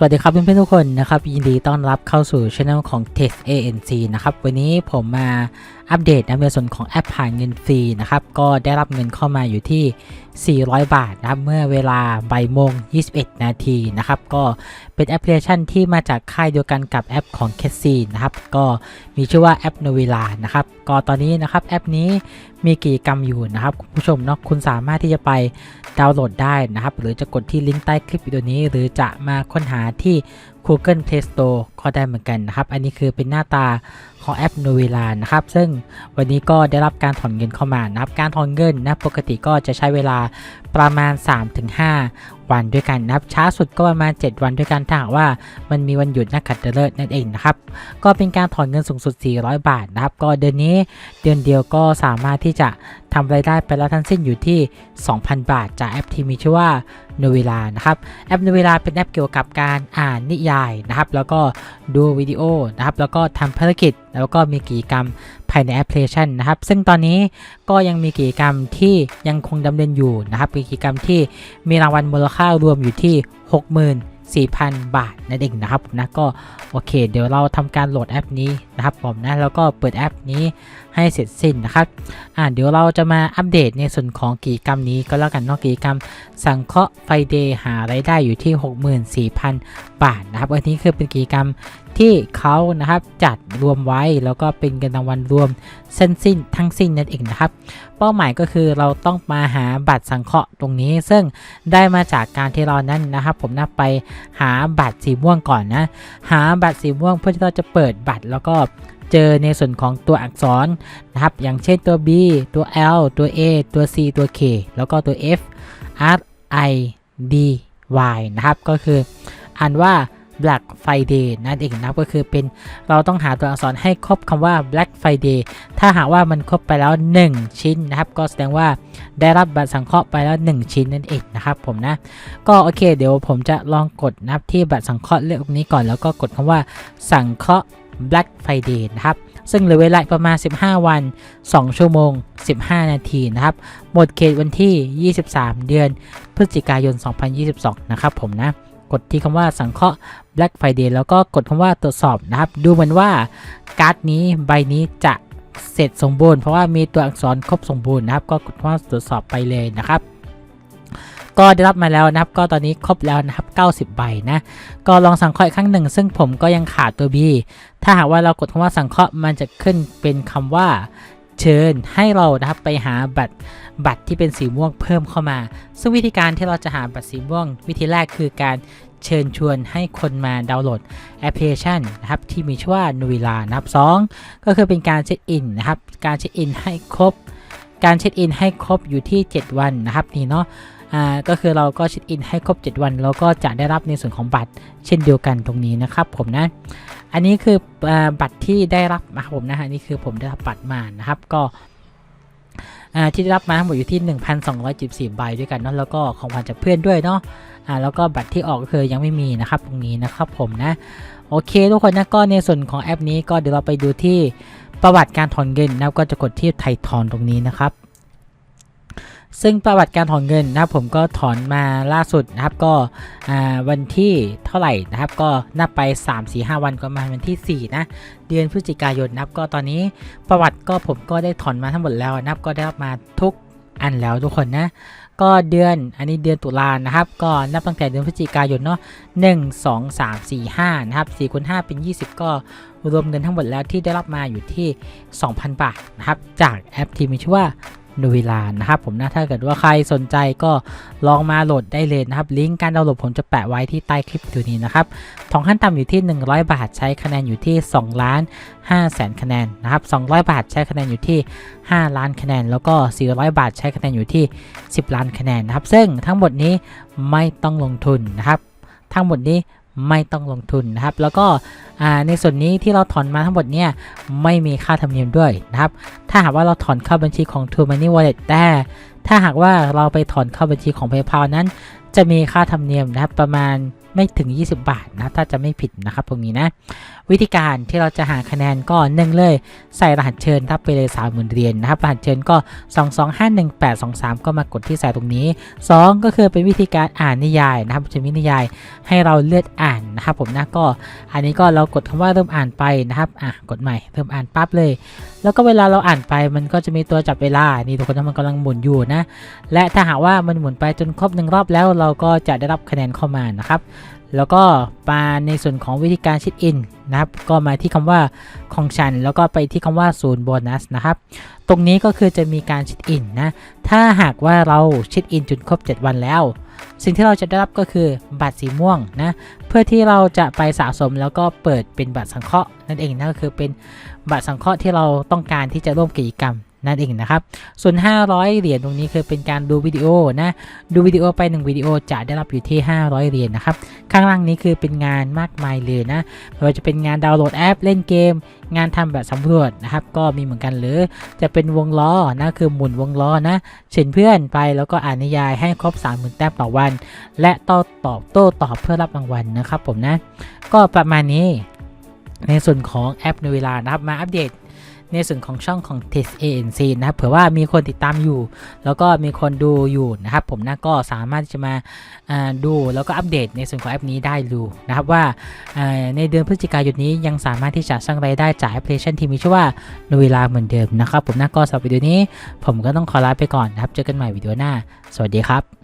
สวัสดีครับเพื่อนๆทุกคนนะครับยินดีต้อนรับเข้าสู่ช่องของ Test ANC นะครับวันนี้ผมมาอัปเดตนะในส่วนของแอปผ่านเงินฟรีนะครับก็ได้รับเงินเข้ามาอยู่ที่ 400 บาทนะครับเมื่อเวลาบ่ายโมง 21 นาทีนะครับก็ เป็นแอปพลิเคชันที่มาจากค่ายเดียวกันกับแอปของ c a s i นะครับ ก็มีชื่อว่าแอปโนเวลานะครับ ก็ตอนนี้นะครับแอปนี้มีกิจกรรมอยู่นะครับคุณผู้ชมเนาะคุณสามารถที่จะไปดาวน์โหลดได้นะครับ หรือจะกดที่ลิงก์ใต้คลิปวิดีโอนี้ หรือจะมาค้นหาที่ Google Play Store ก็ได้เหมือนกันนะครับ อันนี้คือเป็นหน้าตา ของแอปโนเวลานะครับ ซึ่งวันนี้ก็ได้รับการถอนเงินเข้ามานะครับ การถอนเงินนะปกติก็จะใช้เวลาประมาณ 3-5 วันด้วยกันนะครับ ช้าสุดก็ประมาณ 7 วันด้วยกันถ้าหากว่ามันมีวันหยุดนักขัตฤกษ์นั่นเองนะครับ ก็เป็นการถอนเงินสูงสุด 400 บาทนะครับ ก็เดือนนี้เดือนเดียวก็สามารถที่จะทำรายได้ไปแล้วทั้งสิ้นอยู่ที่ 2,000 บาท จากแอปที่มีชื่อว่า n o v e l a นะครับ แอป n o v e l a เป็นแอปเกี่ยวกับการอ่านนิยายนะครับ แล้วก็ดูวิดีโอนะครับ แล้วก็ทำภารกิจ แล้วก็มีกิจกรรมภายในแอปพลิเคชันนะครับ ซึ่งตอนนี้ก็ยังมีกิจกรรมที่ยังคงดำเนินอยู่นะครับเป็นกิจกรรมที่มีรางวัลมูลค่ารวมอยู่ที่ 60,000 4,000 บาทนั่นเองนะครับนะก็โอเค เดี๋ยวเราทำการโหลดแอปนี้นะครับผมนะแล้วก็เปิดแอปนี้ให้เสร็จสิ้นนะครับอ่าเดี๋ยวเราจะมาอัปเดตในส่วนของกิจกรรมนี้ก็แล้วกันนอกกิจกรรม สังเคราะห์ไฟเดย์หารายได้อยู่ที่ 64,000 บาทนะครับอันนี้คือเป็นกิจกรรม ที่เขานะครับจัดรวมไว้แล้วก็เป็นเงินรางวัลรวมเส้นสิ้นทั้งสิ้นนั่นเองนะครับ เป้าหมายก็คือเราต้องมาหาบัตรสังเคราะห์ตรงนี้ ซึ่งได้มาจากการที่เรานั้นนะครับ ผมนับไปหาบัตรสีม่วงก่อนนะหาบัตรสีม่วงเพื่อที่เราจะเปิดบัตรแล้วก็เจอในส่วนของตัวอักษรนะครับ อย่างเช่นตัว B ตัว L ตัว A ตัว C ตัว K แล้วก็ตัว F R I D Y นะครับ ก็คืออ่านว่า Black Friday นั่นเองนะก็คือเป็นเราต้องหาตัวอักษรให้ครบคำว่า Black Friday ถ้าหากว่ามันครบไปแล้ว 1 ชิ้นนะครับ ก็แสดงว่าได้รับบัตรสังเคราะห์ไปแล้ว 1 ชิ้นนั่นเองนะครับผมนะ ก็โอเค เดี๋ยวผมจะลองกดนะครับที่บัตรสังเคราะห์เลือกนี้ก่อนแล้วก็กดคำว่าสังเคราะห์ Black Friday นะครับซึ่งเหลือเวลาประมาณ 15 วัน 2 ชั่วโมง 15 นาทีนะครับ หมดเขตวันที่ 23 เดือน พฤศจิกายน 2022 นะครับผมนะ กดที่คำว่าสังเคราะห์ Black Friday แล้วก็กดคำว่าตรวจสอบนะครับ ดูเหมือนว่าการ์ดนี้ใบนี้จะเสร็จสมบูรณ์เพราะว่ามีตัวอักษรครบสมบูรณ์นะครับ ก็กดคำว่าตรวจสอบไปเลยนะครับ ก็ได้รับมาแล้วนะครับ ก็ตอนนี้ครบแล้วนะครับ 90 ใบนะ ก็ลองสังเคราะห์อีกครั้งหนึ่ง ซึ่งผมก็ยังขาดตัว B ถ้าหากว่าเรากดคำว่าสังเคราะห์มันจะขึ้นเป็นคำว่า เชิญให้เรานะครับไปหาบัตรบัตรที่เป็นสีม่วงเพิ่มเข้ามา ซึ่งวิธีการที่เราจะหาบัตรสีม่วง วิธีแรกคือการเชิญชวนให้คนมาดาวน์โหลดแอปพลิเคชันนะครับที่มีชื่อว่านูวิลานะครับสองก็คือเป็นการเช็คอินนะครับการเช็คอินให้ครบ การเช็คอินให้ครบอยู่ที่ 7 วันนะครับนี่เนาะ อ่าก็คือเราก็เช็คอินให้ครบ 7 วัน แล้วก็จะได้รับในส่วนของบัตรเช่นเดียวกันตรงนี้นะครับผมนะ อันนี้คืออบัตรที่ได้รับนะครับผมนะฮะนี่คือผมได้รับบัตรมานะครับก็ที่ได้รับมาทั้งหมดอยู่ที่ 1,214ใบด้วยกันเนาะแล้วก็ของขวัญจากเพื่อนด้วยเนาะอ่าแล้วก็บัตรที่ออกก็คือยังไม่มีนะครับตรงนี้นะครับผมนะโอเคทุกคนนะก็ในส่วนของแอปนี้ก็เดี๋ยวเราไปดูที่ประวัติการถอนเงินนะครับก็จะกดที่ไทยถอนตรงนี้นะครับ ซึ่งประวัติการถอนเงินนะครับผมก็ถอนมาล่าสุดนะครับก็วันที่เท่าไหร่นะครับ ก็นับไป 3 4 5 วันก็มาวันที่ 4 นะ เดือนพฤศจิกายนนะครับ ก็ตอนนี้ประวัติก็ผมก็ได้ถอนมาทั้งหมดแล้วนะครับ ก็ได้รับมาทุกอันแล้วทุกคนนะ ก็เดือนอันนี้เดือนตุลานะครับ ก็นับตั้งแต่เดือนพฤศจิกายนเนาะ1 2 3 4 5นะครับ4คูณ5เป็น20ก็รวมเงินทั้งหมดแล้วที่ได้รับมาอยู่ที่2,000บาทนะครับ จากแอปที่มีชื่อว่า ดูเวลานะครับผมนะถ้าเกิดว่าใครสนใจก็ลองมาโหลดได้เลยนะครับ ลิงก์การดาวน์โหลดผมจะแปะไว้ที่ใต้คลิปตัวนี้นะครับทองขั้นต่ำอยู่ที่ 100 บาทใช้คะแนนอยู่ที่2ล้าน5แสนคะแนนนะครับ200 บาทใช้คะแนนอยู่ที่ 5 ล้านคะแนน แล้วก็ 400 บาทใช้คะแนนอยู่ที่ 10 ล้านคะแนนนะครับ ซึ่งทั้งหมดนี้ไม่ต้องลงทุนนะครับ ทั้งหมดนี้ ไม่ต้องลงทุนนะครับ แล้วก็ในส่วนนี้ที่เราถอนมาทั้งหมดเนี่ยไม่มีค่าธรรมเนียมด้วยนะครับ ถ้าหากว่าเราถอนเข้าบัญชีของ True Money Wallet แต่ถ้าหากว่าเราไปถอนเข้าบัญชีของ PayPal นั้น จะมีค่าธรรมเนียมนะครับประมาณ ไม่ถึง 20 บาทนะถ้าจะไม่ผิดนะครับตรงนี้นะ วิธีการที่เราจะหาคะแนนก็หนึ่งเลย ใส่รหัสเชิญทับไปเลย30,000เหรียญนะครับรหัสเชิญก็ 2251823 ก็มากดที่ใส่ตรงนี้ 2 ก็คือเป็นวิธีการอ่านนิยายนะครับจะมีนิยายให้เราเลือกอ่านนะครับผมนะก็อันนี้ก็เรากดคำว่าเริ่มอ่านไปนะครับอะกดใหม่เริ่มอ่านปั๊บเลยแล้วก็เวลาเราอ่านไปมันก็จะมีตัวจับเวลา นี่ทุกคนนะมันกำลังหมุนอยู่นะ และถ้าหากว่ามันหมุนไปจนครบหนึ่งรอบแล้วเราก็จะได้รับคะแนนเข้ามานะครับ แล้วก็มาในส่วนของวิธีการชิดอินนะครับก็มาที่คำว่าของฉัน แล้วก็ไปที่คำว่าศูนย์โบนัสนะครับ ตรงนี้ก็คือจะมีการชิดอินนะ ถ้าหากว่าเราชิดอินจนครบ 7 วันแล้ว สิ่งที่เราจะได้รับก็คือบัตรสีม่วงนะ เพื่อที่เราจะไปสะสมแล้วก็เปิดเป็นบัตรสังเคราะห์นั่นเองนะก็คือเป็นบัตรสังเคราะห์ที่เราต้องการที่จะร่วมกิจกรรม นั่นเองนะครับ ส่วน 500 เหรียญตรงนี้คือเป็นการดูวิดีโอนะ ดูวิดีโอไป 1 วิดีโอจะได้รับอยู่ที่ 500 เหรียญนะครับ ข้างล่างนี้คือเป็นงานมากมายเลยนะไม่ว่าจะเป็นงานดาวน์โหลดแอปเล่นเกม งานทำแบบสำรวจนะครับ ก็มีเหมือนกันหรือจะเป็นวงล้อนะคือหมุนวงล้อนะเชิญเพื่อนไปแล้วก็อ่านนิยายให้ครบ30,000แต้มต่อวัน และโต้ตอบโต้ตอบเพื่อรับรางวัลนะครับผมนะ ก็ประมาณนี้ในส่วนของแอปในเวลานะครับมาอัปเดต ในส่วนของช่องของ t e s ANC นะครับเผื่อว่ามีคนติดตามอยู่ แล้วก็มีคนดูอยู่นะครับ ผมนะก็สามารถที่จะมาดูแล้วก็อัปเดตในส่วนของแอปนี้ได้ดูนะครับว่าในเดือนพฤศจิกายนนี้ยังสามารถที่จะสร้างรายได้จากแอปพลิเคชันที่มีชื่อว่าในเวลาเหมือนเดิมนะครับ ผมนะก็สำหรับวิดีโอนี้ ผมก็ต้องขอลาไปก่อนนะครับ เจอกันใหม่วิดีโอหน้า สวัสดีครับ